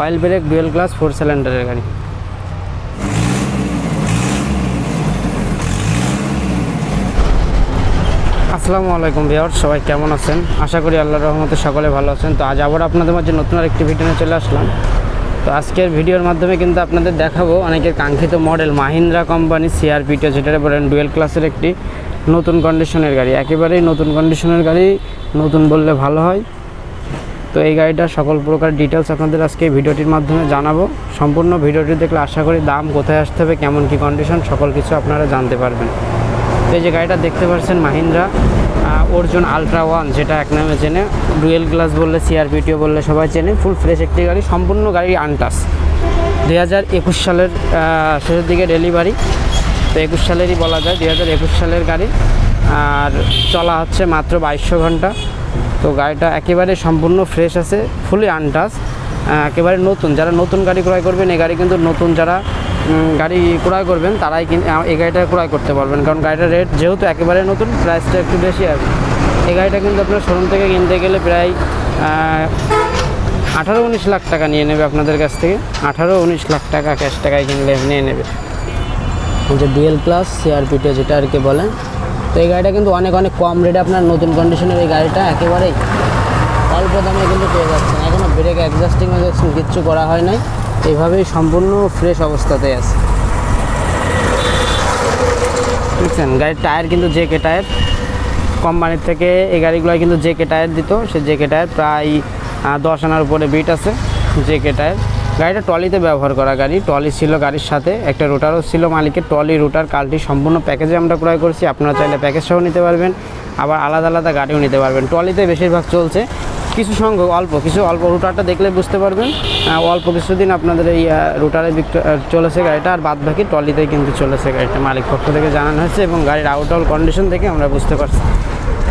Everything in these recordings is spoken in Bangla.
Oil brake dual class four সিলিন্ডারের গাড়ি। আসসালামু আলাইকুম ভিওর সবাই কেমন আছেন? আশা করি আল্লাহর রহমতে সকলে ভালো আছেন। তো আজ আবার আপনাদের মাঝে নতুন আরেকটি ভিডিও নিয়ে চলে আসলাম। তো আজকের ভিডিওর মাধ্যমে কিন্তু আপনাদের দেখাবো অনেকের কাঙ্ক্ষিত মডেল মাহিন্দ্রা কোম্পানি সিআরপিটা যেটা বলেন ডুয়েল ক্লাসের একটি নতুন কন্ডিশনের গাড়ি। একেবারেই নতুন কন্ডিশনের গাড়ি, নতুন বললে ভালো হয়। তো এই গাড়িটার সকল প্রকার ডিটেলস আপনাদের আজকে ভিডিওটির মাধ্যমে জানাব। সম্পূর্ণ ভিডিওটি দেখলে আশা করি দাম কোথায় আসতে হবে, কেমন কী কন্ডিশন সকল কিছু আপনারা জানতে পারবেন। তো এই যে গাড়িটা দেখতে পাচ্ছেন মাহিন্দ্রা অর্জুন আলট্রা ওয়ান যেটা এক নামে চেনে। ডুয়েল গ্লাস বললে সিআরপিটিও বললে সবাই চেনে। ফুল ফ্রেশ একটি গাড়ি, সম্পূর্ণ গাড়ি আনটাস দুই হাজার একুশ সালের শেষের দিকে ডেলিভারি তো একুশ সালেরই বলা যায়, দুই হাজার একুশ সালের গাড়ি। আর চলা হচ্ছে মাত্র বাইশশো ঘণ্টা। তো গাড়িটা একেবারে সম্পূর্ণ ফ্রেশ আছে ফুলি আনটাস একেবারে নতুন। যারা নতুন গাড়ি ক্রয় করবেন, এই গাড়ি কিন্তু নতুন যারা গাড়ি ক্রয় করবেন, তারাই এই গাড়িটা ক্রয় করতে পারবেন। কারণ গাড়িটার রেট যেহেতু একেবারে নতুন প্রাইসটা একটু বেশি আছে এই গাড়িটা কিন্তু আপনার শোরুম থেকে কিনতে গেলে প্রায় আঠারো উনিশ লাখ টাকা নিয়ে নেবে আপনাদের কাছ থেকে। আঠারো উনিশ লাখ টাকা ক্যাশ টাকায় কিনলে নিয়ে নেবে। যে ডুয়েল প্লাস সিআরপিটা যেটা আর কি বলেন তো এই গাড়িটা কিন্তু অনেক অনেক কম রেটে আপনার নতুন কন্ডিশনের এই গাড়িটা একেবারেই অল্প দামে কিন্তু পেয়ে যাচ্ছেন। এখনও ব্রেক অ্যাডজাস্টিং কিচ্ছু করা হয় নাই। এইভাবেই সম্পূর্ণ ফ্রেশ অবস্থাতে আছে। বুঝছেন? গাড়ির টায়ার কিন্তু জে কে টায়ার কোম্পানির থেকে এই গাড়িগুলো কিন্তু জে কে টায়ার দিত। সে জে কে টায়ার প্রায় দশ আনার উপরে বিট আছে। জে কে টায়ার গাড়িটা ট্রলিতে ব্যবহার করা গাড়ি, ট্রলি ছিল গাড়ির সাথে, একটা রুটারও ছিল মালিকের, ট্রলি, রুটার, কালটি সম্পূর্ণ প্যাকেজে আমরা ক্রয় করছি, আপনারা চাইলে প্যাকেজ সহ নিতে পারবেন, আবার আলাদা আলাদা গাড়িও নিতে পারবেন। ট্রলিতে বেশিরভাগ চলছে, কিছু সংখ্যক, অল্প কিছু, অল্প রুটারটা দেখলে বুঝতে পারবেন অল্প কিছুদিন আপনাদের এই রুটারে চলেছে গাড়িটা, আর বাদ বাকি ট্রলিতেই কিন্তু চলেছে গাড়িটা, মালিক পক্ষ থেকে জানানো হয়েছে এবং গাড়ির আউট অল কন্ডিশন থেকে আমরা বুঝতে পারছি।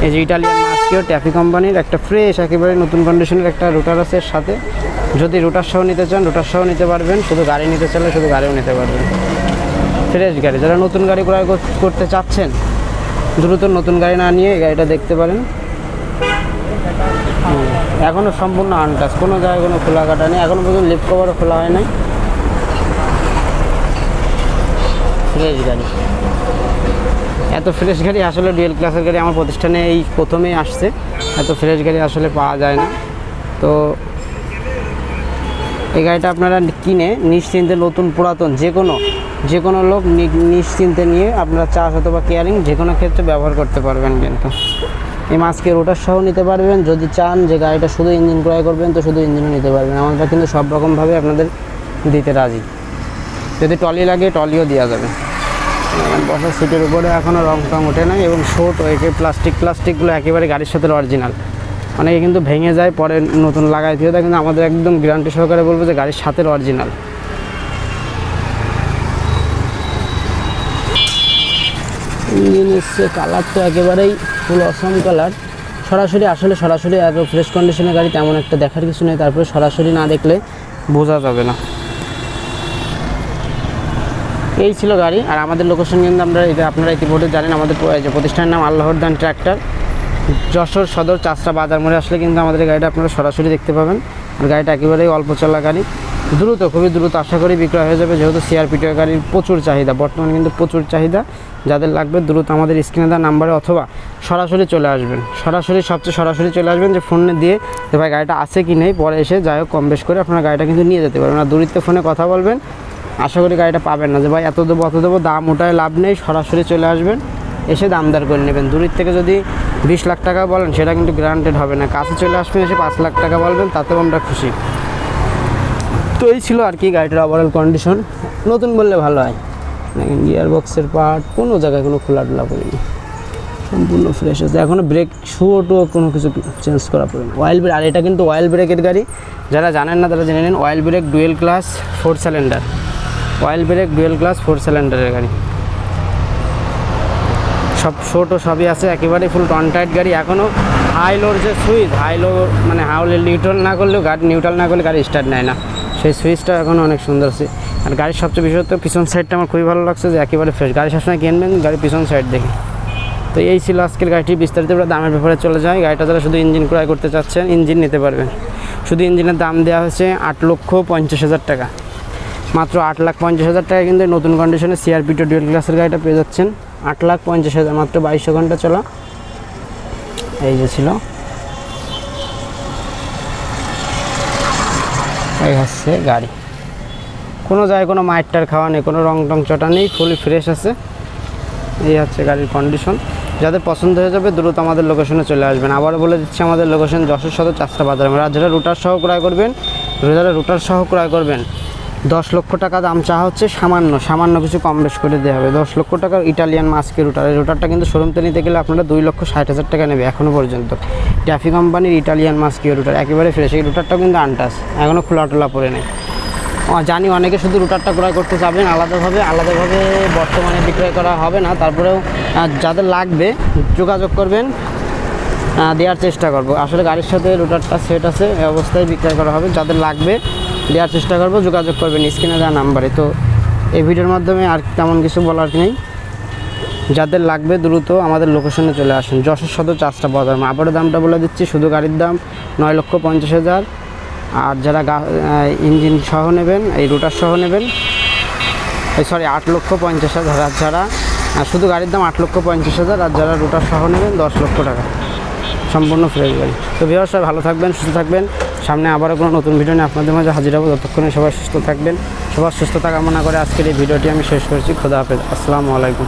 এই যে ইটালিয়ান মাস্কিও ট্যাফি কোম্পানির একটা ফ্রেশ একেবারে নতুন কন্ডিশনের একটা রুটার আছে সাথে। যদি রুটার সহ নিতে চান রুটার সহ নিতে পারবেন। শুধু গাড়ি নিতে চাইলে শুধু গাড়িও নিতে পারবেন। ফ্রেশ গাড়ি। যারা নতুন গাড়ি ক্রয় কর- করতে চাচ্ছেন, দ্রুত নতুন গাড়ি না নিয়ে গাড়িটা দেখতে পারেন। এখনও সম্পূর্ণ আনটাচ কোনো জায়গায় কোনো খোলা কাটা নেই। এখনও পর্যন্ত লিফট কভারও খোলা হয় নাই। ফ্রেশ গাড়ি। এত ফ্রেশ গাড়ি আসলে ডুয়েল ক্লাসের গাড়ি আমার প্রতিষ্ঠানে এই প্রথমেই আসছে। এত ফ্রেশ গাড়ি আসলে পাওয়া যায় না। তো এই গাড়িটা আপনারা কিনে নিশ্চিন্তে নতুন পুরাতন যে কোনো যে কোনো লোক নি- নিশ্চিন্তে নিয়ে আপনারা চাষ অথবা কেয়ারিং যে কোনো ক্ষেত্রে ব্যবহার করতে পারবেন কিন্তু। এই মাছকে রোটার সহ নিতে পারবেন, যদি চান যে গাড়িটা শুধু ইঞ্জিন ক্রয় করবেন, তো শুধু ইঞ্জিনও নিতে পারবেন। আমরা কিন্তু সব রকমভাবে আপনাদের দিতে রাজি। যদি টলি লাগে টলিও দেওয়া যাবে। বসার সিটের উপরে এখনও রং টং ওঠে নাই এবং শোট প্লাস্টিক প্লাস্টিকগুলো একেবারে গাড়ির সাথে অরিজিনাল অনেকে কিন্তু ভেঙে যায়, পরে নতুন লাগাই দিয়ে দেয় কিন্তু আমাদের একদম গ্যারান্টি সহকারে বলব যে গাড়ির সাথে অরিজিনাল ইঞ্জিন কালার তো একেবারেই ফুল অসম কালার সরাসরি আসলে সরাসরি এত ফ্রেশ কন্ডিশনের গাড়ি তেমন একটা দেখার কিছু নেই। তারপরে সরাসরি না দেখলে বোঝা যাবে না। এই ছিল গাড়ি। আর আমাদের লোকেশন কিন্তু আমরা আপনারা ইতিমধ্যে জানেন, আমাদের প্রতিষ্ঠানের নাম আল্লাহর দান ট্র্যাক্টর। যশোর সদর চাষরা বাজার মোড়ে আসলে কিন্তু আমাদের গাড়িটা আপনারা সরাসরি দেখতে পাবেন। গাড়িটা একেবারেই অল্প চলা গাড়ি। দ্রুত, খুবই দ্রুত আশা করি বিক্রয় হয়ে যাবে। যেহেতু সিআরপিটিও গাড়ির প্রচুর চাহিদা, বর্তমানে কিন্তু প্রচুর চাহিদা। যাদের লাগবে দ্রুত আমাদের স্ক্রিনে দেওয়া নাম্বারে অথবা সরাসরি চলে আসবেন। সরাসরি, সবচেয়ে সরাসরি চলে আসবেন যে ফোনে দিয়ে যে ভাই গাড়িটা আছে কি নেই, পরে এসে যাই হোক, কম বেশ করে আপনারা গাড়িটা কিন্তু নিয়ে যেতে পারবেন। আর দূরিত্বে ফোনে কথা বলবেন, আশা করি গাড়িটা পাবেন না। যে ভাই এত দেবো, অত দেবো, দাম ওটায় লাভ নেই, সরাসরি চলে আসবেন, এসে দামদার করে নেবেন। দূরের থেকে যদি বিশ লাখ টাকা বলেন, সেটা কিন্তু গ্রান্টেড হবে না। কাছে চলে আসবেন, এসে পাঁচ লাখ টাকা বলবেন, তাতেও আমরা খুশি। তো এই ছিল আর কি গাড়িটার ওভারঅল কন্ডিশন নতুন বললে ভালো হয়। গিয়ার বক্সের পার্ট কোনো জায়গায় কোনো খোলা টোলা করিনি সম্পূর্ণ ফ্রেশ আছে। এখনও ব্রেক শুয়োটুও কোনো কিছু চেঞ্জ করা পড়ে অয়েল ব্রেক আর এটা কিন্তু অয়েল ব্রেকের গাড়ি। যারা জানেন না তারা জেনে নিন oil brake dual class four cylinder oil brake dual class four সিলিন্ডারের গাড়ি। সব ছোটো সবই আছে, একেবারেই ফুল টাইট গাড়ি এখনও হাই লোর যে সুইচ হাই লো মানে হাউলে নিউট্রাল না করলেও গাড়ি নিউট্রাল না করলে গাড়ি স্টার্ট নেয় না। সেই সুইচটা এখনও অনেক সুন্দর আছে। আর গাড়ির সবচেয়ে বিশেষত পিছন সাইডটা আমার খুবই ভালো লাগছে যে একেবারে ফ্রেশ গাড়ি সবসময় কিনবেন গাড়ির পিছন সাইড দেখে। তো এই ছিল আজকের গাড়িটির বিস্তারিত দামের ব্যাপারে চলে যায় গাড়িটা যারা শুধু ইঞ্জিন ক্রয় করতে চাচ্ছেন ইঞ্জিন নিতে পারবেন। শুধু ইঞ্জিনের দাম দেওয়া হয়েছে আট লক্ষ পঞ্চাশ হাজার টাকা। মাত্র আট লাখ পঞ্চাশ হাজার টাকা কিন্তু নতুন কন্ডিশনে সিআরপিটো ডুয়েল ক্লাসের গাড়িটা পেয়ে যাচ্ছেন। আট লাখ পঞ্চাশ হাজার, মাত্র বাইশশো ঘণ্টা চলা। এই যে ছিল। এই হচ্ছে গাড়ি। কোনো জায়গায় কোনো মাইটটার খাওয়া নেই, কোনো রং টং চটা নেই ফুলি ফ্রেশ আছে। এই হচ্ছে গাড়ির কন্ডিশন যাদের পছন্দ হয়ে যাবে, দ্রুত আমাদের লোকেশনে চলে আসবেন। আবারও বলে দিচ্ছি, আমাদের লোকেশন যশোর সদর চাষটা বাজার যারা রুটার সহ ক্রয় করবেন রুটার সহ ক্রয় করবেন। দশ লক্ষ টাকা দাম চাওয়া হচ্ছে সামান্য সামান্য কিছু কম বেশ করে দেওয়া হবে। দশ লক্ষ টাকার ইটালিয়ান মাস্কের রুটার এই রুটারটা কিন্তু শোরুমতে নিতে গেলে আপনারা দুই লক্ষ ষাট হাজার টাকা নেবে এখনও পর্যন্ত। ট্যাফি কোম্পানির ইটালিয়ান মাস্কের রুটার একেবারে ফ্রেশ এই রুটারটাও কিন্তু আনটাস এখনও খোলা টোলা পড়ে নেই। জানি অনেকে শুধু রুটারটা ক্রয় করতে চাবেন আলাদাভাবে আলাদাভাবে বর্তমানে বিক্রয় করা হবে না। তারপরেও যাদের লাগবে, যোগাযোগ করবেন দেওয়ার চেষ্টা করব। আসলে গাড়ির সাথে রুটারটা সেট আছে অবস্থায় বিক্রয় করা হবে। যাদের লাগবে দেওয়ার চেষ্টা করব, যোগাযোগ করবেন স্ক্রিনে দেওয়া নাম্বারে। তো এই ভিডিওর মাধ্যমে আর তেমন কিছু বলার নেই। যাদের লাগবে দ্রুত আমাদের লোকেশনে চলে আসুন। যশোর সদর চাষটা বাজার। আবারও দামটা বলে দিচ্ছি, শুধু গাড়ির দাম নয় লক্ষ পঞ্চাশ হাজার। আর যারা ইঞ্জিন সহ নেবেন, এই রুটার সহ নেবেন, এই সরি আট লক্ষ পঞ্চাশ হাজার। আর যারা শুধু গাড়ির দাম আট লক্ষ পঞ্চাশ হাজার, আর যারা রুটার সহ নেবেন, দশ লক্ষ টাকা। সম্পূর্ণ ফ্রেশ গাড়ি তো বিহার সবাই ভালো থাকবেন, সুস্থ থাকবেন। সামনে আবারও কোনো নতুন ভিডিও নিয়ে আপনাদের মাঝে হাজির হব। ততক্ষণে সবাই সুস্থ থাকবেন, সবার সুস্থতা কামনা করে আজকের এই ভিডিওটি আমি শেষ করছি। খোদা হাফেজ। আসসালামু আলাইকুম।